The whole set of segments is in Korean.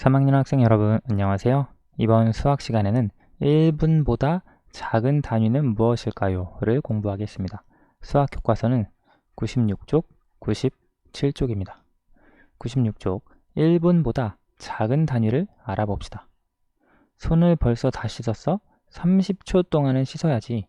3학년 학생 여러분 안녕하세요. 이번 수학 시간에는 1분보다 작은 단위는 무엇일까요? 를 공부하겠습니다. 수학 교과서는 96쪽, 97쪽입니다. 96쪽 1분보다 작은 단위를 알아봅시다. 손을 벌써 다 씻었어? 30초 동안은 씻어야지.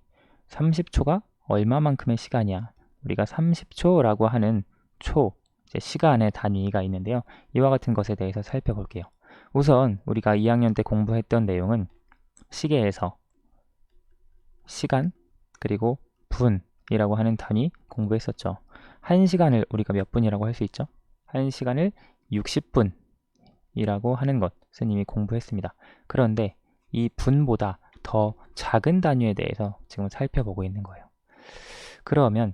30초가 얼마만큼의 시간이야? 우리가 30초라고 하는 초, 시간의 단위가 있는데요. 이와 같은 것에 대해서 살펴볼게요. 우선 우리가 2학년 때 공부했던 내용은 시계에서 시간 그리고 분이라고 하는 단위 공부했었죠. 1시간을 우리가 몇 분이라고 할 수 있죠? 1시간을 60분이라고 하는 것 스님이 공부했습니다. 그런데 이 분보다 더 작은 단위에 대해서 지금 살펴보고 있는 거예요. 그러면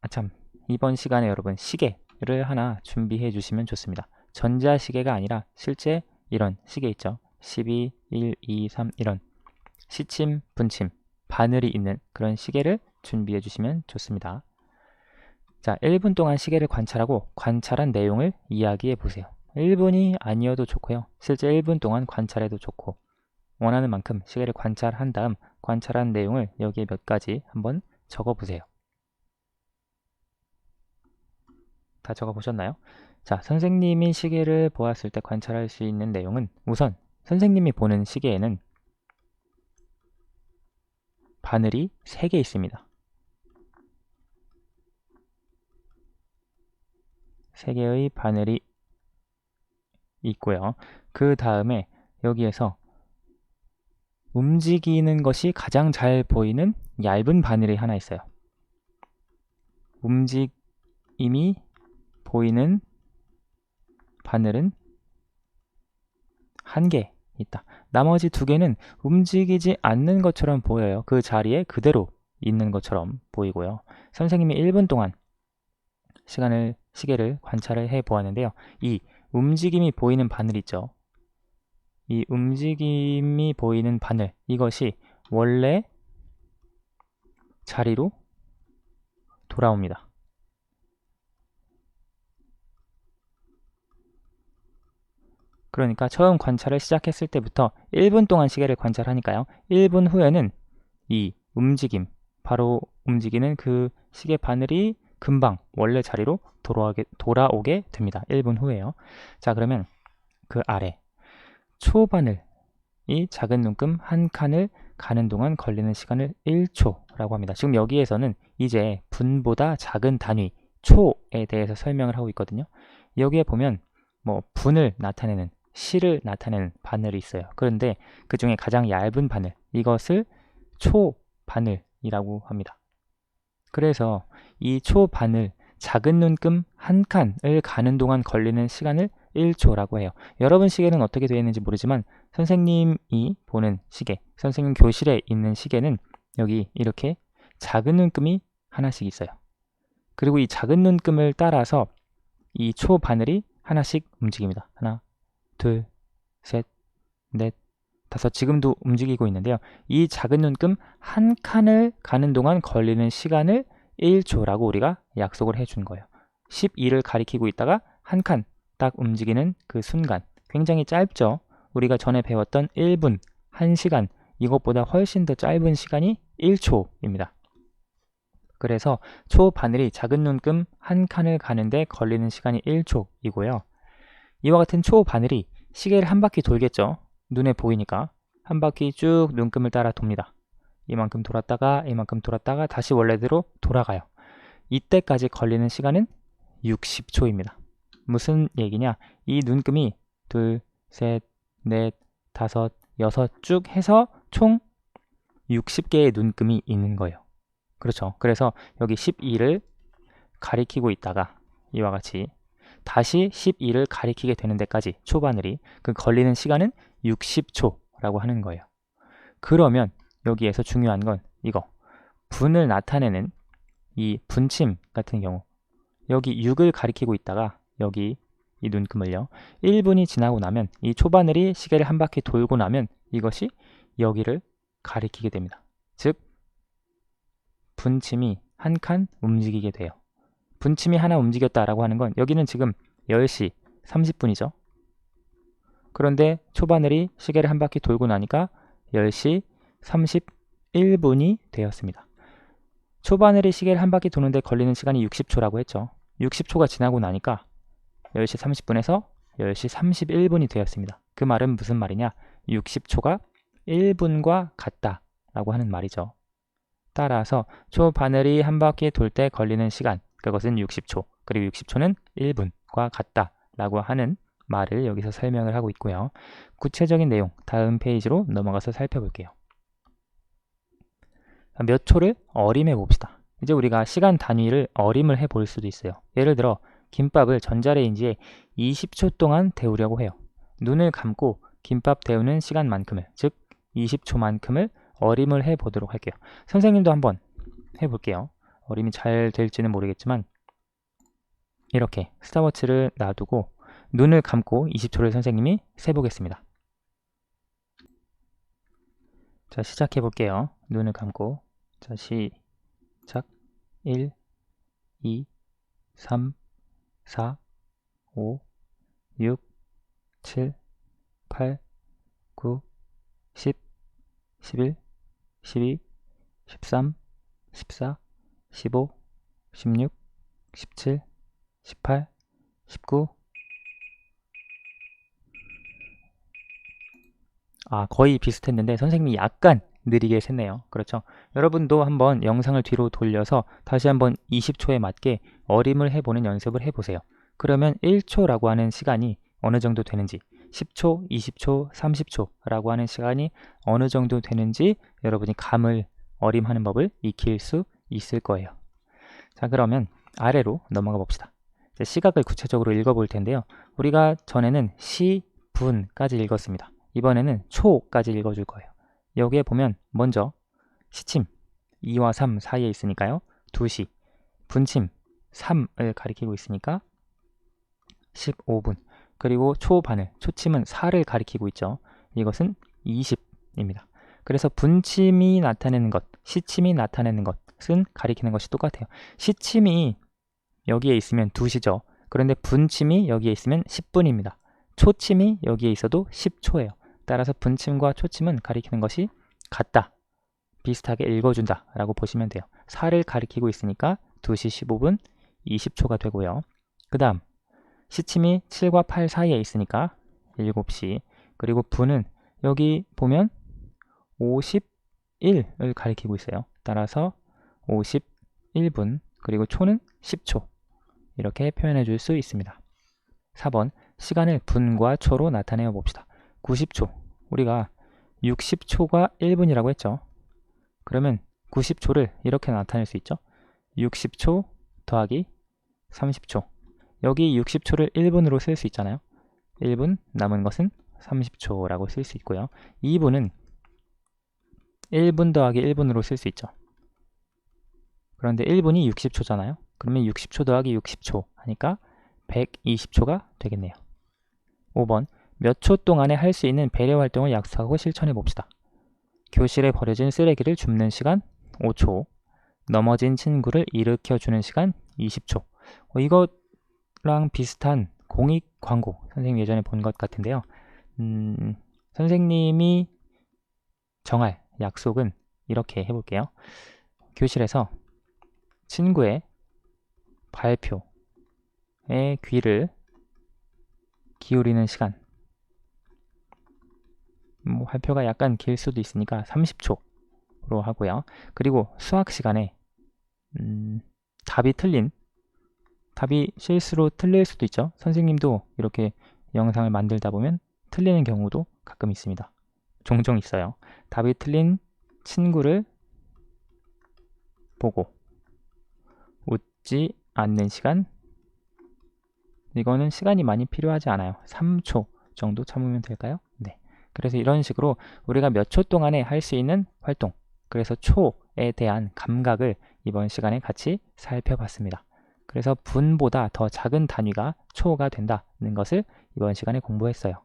아참 이번 시간에 여러분 시계를 하나 준비해 주시면 좋습니다. 전자시계가 아니라 실제 이런 시계 있죠. 12, 1, 2, 3 이런 시침, 분침, 바늘이 있는 그런 시계를 준비해 주시면 좋습니다. 자, 1분 동안 시계를 관찰하고 관찰한 내용을 이야기해 보세요. 1분이 아니어도 좋고요. 실제 1분 동안 관찰해도 좋고 원하는 만큼 시계를 관찰한 다음 관찰한 내용을 여기에 몇 가지 한번 적어 보세요. 다 적어 보셨나요? 자, 선생님이 시계를 보았을 때 관찰할 수 있는 내용은 우선 선생님이 보는 시계에는 바늘이 3개 있습니다. 3개의 바늘이 있고요. 그 다음에 여기에서 움직이는 것이 가장 잘 보이는 얇은 바늘이 하나 있어요. 움직임이 보이는 바늘은 한 개 있다. 나머지 두 개는 움직이지 않는 것처럼 보여요. 그 자리에 그대로 있는 것처럼 보이고요. 선생님이 1분 동안 시간을 시계를 관찰을 해 보았는데요. 이 움직임이 보이는 바늘 있죠. 이 움직임이 보이는 바늘 이것이 원래 자리로 돌아옵니다. 그러니까 처음 관찰을 시작했을 때부터 1분 동안 시계를 관찰하니까요. 1분 후에는 이 움직임, 바로 움직이는 그 시계 바늘이 금방 원래 자리로 돌아오게, 돌아오게 됩니다. 1분 후에요. 자, 그러면 그 아래 초바늘, 이 작은 눈금 한 칸을 가는 동안 걸리는 시간을 1초라고 합니다. 지금 여기에서는 이제 분보다 작은 단위, 초에 대해서 설명을 하고 있거든요. 여기에 보면 뭐 분을 나타내는 실을 나타내는 바늘이 있어요. 그런데 그 중에 가장 얇은 바늘, 이것을 초바늘이라고 합니다. 그래서 이 초바늘, 작은 눈금 한 칸을 가는 동안 걸리는 시간을 1초라고 해요. 여러분 시계는 어떻게 되어 있는지 모르지만 선생님이 보는 시계, 선생님 교실에 있는 시계는 여기 이렇게 작은 눈금이 하나씩 있어요. 그리고 이 작은 눈금을 따라서 이 초바늘이 하나씩 움직입니다. 하나, 둘, 셋, 넷, 다섯 지금도 움직이고 있는데요. 이 작은 눈금 한 칸을 가는 동안 걸리는 시간을 1초라고 우리가 약속을 해준 거예요. 12를 가리키고 있다가 한 칸 딱 움직이는 그 순간 굉장히 짧죠. 우리가 전에 배웠던 1분, 1시간 이것보다 훨씬 더 짧은 시간이 1초입니다. 그래서 초 바늘이 작은 눈금 한 칸을 가는데 걸리는 시간이 1초이고요. 이와 같은 초 바늘이 시계를 한 바퀴 돌겠죠. 눈에 보이니까 한 바퀴 쭉 눈금을 따라 돕니다. 이만큼 돌았다가 이만큼 돌았다가 다시 원래대로 돌아가요. 이때까지 걸리는 시간은 60초입니다. 무슨 얘기냐? 이 눈금이 둘, 셋, 넷, 다섯, 여섯 쭉 해서 총 60개의 눈금이 있는 거예요. 그렇죠. 그래서 여기 12를 가리키고 있다가 이와 같이 다시 12를 가리키게 되는 데까지 초바늘이 그 걸리는 시간은 60초라고 하는 거예요. 그러면 여기에서 중요한 건 이거 분을 나타내는 이 분침 같은 경우 여기 6을 가리키고 있다가 여기 이 눈금을요 1분이 지나고 나면 이 초바늘이 시계를 한 바퀴 돌고 나면 이것이 여기를 가리키게 됩니다. 즉 분침이 한 칸 움직이게 돼요. 분침이 하나 움직였다라고 하는 건 여기는 지금 10시 30분이죠. 그런데 초바늘이 시계를 한 바퀴 돌고 나니까 10시 31분이 되었습니다. 초바늘이 시계를 한 바퀴 도는데 걸리는 시간이 60초라고 했죠. 60초가 지나고 나니까 10시 30분에서 10시 31분이 되었습니다. 그 말은 무슨 말이냐? 60초가 1분과 같다 라고 하는 말이죠. 따라서 초바늘이 한 바퀴 돌 때 걸리는 시간, 그것은 60초, 그리고 60초는 1분과 같다라고 하는 말을 여기서 설명을 하고 있고요. 구체적인 내용 다음 페이지로 넘어가서 살펴볼게요. 몇 초를 어림해 봅시다. 이제 우리가 시간 단위를 어림을 해 볼 수도 있어요. 예를 들어 김밥을 전자레인지에 20초 동안 데우려고 해요. 눈을 감고 김밥 데우는 시간만큼을 즉 20초만큼을 어림을 해 보도록 할게요. 선생님도 한번 해 볼게요. 어림이 잘 될지는 모르겠지만 이렇게 스타워치를 놔두고 눈을 감고 20초를 선생님이 세보겠습니다. 자, 시작해 볼게요. 눈을 감고. 자, 시작. 1, 2, 3, 4, 5, 6, 7, 8, 9, 10, 11, 12, 13, 14, 15, 16, 17, 18, 19, 아, 거의 비슷했는데 선생님이 약간 느리게 샜네요. 그렇죠? 여러분도 한번 영상을 뒤로 돌려서 다시 한번 20초에 맞게 어림을 해보는 연습을 해보세요. 그러면 1초라고 하는 시간이 어느 정도 되는지 10초, 20초, 30초라고 하는 시간이 어느 정도 되는지 여러분이 감을 어림하는 법을 익힐 수 있을 거예요. 자, 그러면 아래로 넘어가 봅시다. 시각을 구체적으로 읽어볼 텐데요. 우리가 전에는 시, 분까지 읽었습니다. 이번에는 초까지 읽어줄 거예요. 여기에 보면 먼저 시침 2와 3 사이에 있으니까요. 2시 분침 3을 가리키고 있으니까 15분 그리고 초반을 초침은 4를 가리키고 있죠. 이것은 20입니다. 그래서 분침이 나타내는 것, 시침이 나타내는 것은 가리키는 것이 똑같아요. 시침이 여기에 있으면 2시죠. 그런데 분침이 여기에 있으면 10분입니다. 초침이 여기에 있어도 10초예요. 따라서 분침과 초침은 가리키는 것이 같다. 비슷하게 읽어준다 라고 보시면 돼요. 4를 가리키고 있으니까 2시 15분 20초가 되고요. 그 다음 시침이 7과 8 사이에 있으니까 7시 그리고 분은 여기 보면 51을 가리키고 있어요. 따라서 51분 그리고 초는 10초 이렇게 표현해 줄 수 있습니다. 4번 시간을 분과 초로 나타내어 봅시다. 90초. 우리가 60초가 1분이라고 했죠. 그러면 90초를 이렇게 나타낼 수 있죠. 60초 더하기 30초. 여기 60초를 1분으로 쓸 수 있잖아요. 1분 남은 것은 30초라고 쓸 수 있고요. 2분은 1분 더하기 1분으로 쓸 수 있죠. 그런데 1분이 60초잖아요. 그러면 60초 더하기 60초 하니까 120초가 되겠네요. 5번 몇 초 동안에 할 수 있는 배려 활동을 약속하고 실천해 봅시다. 교실에 버려진 쓰레기를 줍는 시간 5초, 넘어진 친구를 일으켜 주는 시간 20초. 어, 이거랑 비슷한 공익 광고 선생님 예전에 본 것 같은데요. 음, 선생님이 정할 약속은 이렇게 해볼게요. 교실에서 친구의 발표에 귀를 기울이는 시간 뭐 발표가 약간 길 수도 있으니까 30초로 하고요. 그리고 수학 시간에 음, 답이 틀린 답이 실수로 틀릴 수도 있죠. 선생님도 이렇게 영상을 만들다 보면 틀리는 경우도 가끔 있습니다. 종종 있어요. 답이 틀린 친구를 보고 웃지 않는 시간 이거는 시간이 많이 필요하지 않아요. 3초 정도 참으면 될까요? 네. 그래서 이런 식으로 우리가 몇 초 동안에 할 수 있는 활동 그래서 초에 대한 감각을 이번 시간에 같이 살펴봤습니다. 그래서 분보다 더 작은 단위가 초가 된다는 것을 이번 시간에 공부했어요.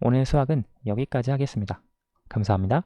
오늘 수학은 여기까지 하겠습니다. 감사합니다.